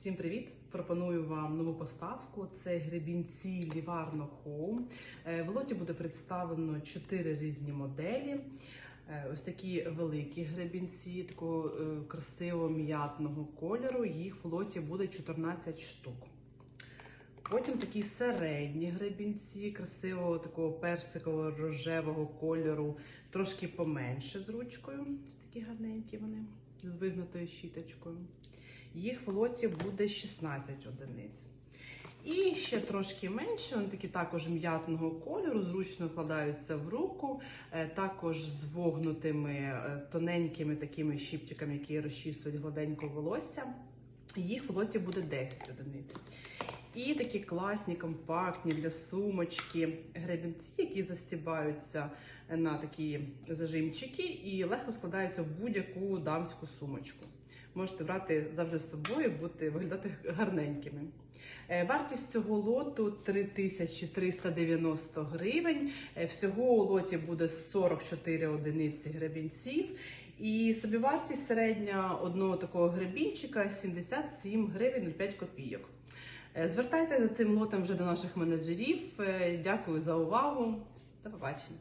Всім привіт! Пропоную вам нову поставку. Це гребінці Livarno Home. Е, В лоті буде представлено 4 різні моделі. Е, Ось такі великі гребінці, такого е, красивого м'ятного кольору. Їх в лоті буде 14 штук. Потім такі середні гребінці, красивого такого персикового рожевого кольору, трошки поменше з ручкою. Ось такі гарненькі вони з вигнутою щіточкою. Їх в лоті буде 16 одиниць. І ще трошки менше, вони такі також м'ятного кольору, зручно вкладаються в руку, е, також з вогнутими е, тоненькими такими щіпчиками, які розчісують гладенько волосся. Їх в лоті буде 10 одиниць. І такі класні, компактні для сумочки гребінці, які застібаються на такі зажимчики і легко складаються в будь-яку дамську сумочку. Можете брати завжди з собою, бути виглядати гарненькими. Е, Вартість цього лоту 3390 гривень. Е, Всього у лоті буде 44 одиниці гребінців. І собівартість середня одного такого гребінчика 77 гривень 05 копійок. Е, Звертайтеся за цим лотом вже до наших менеджерів. Дякую за увагу. До побачення.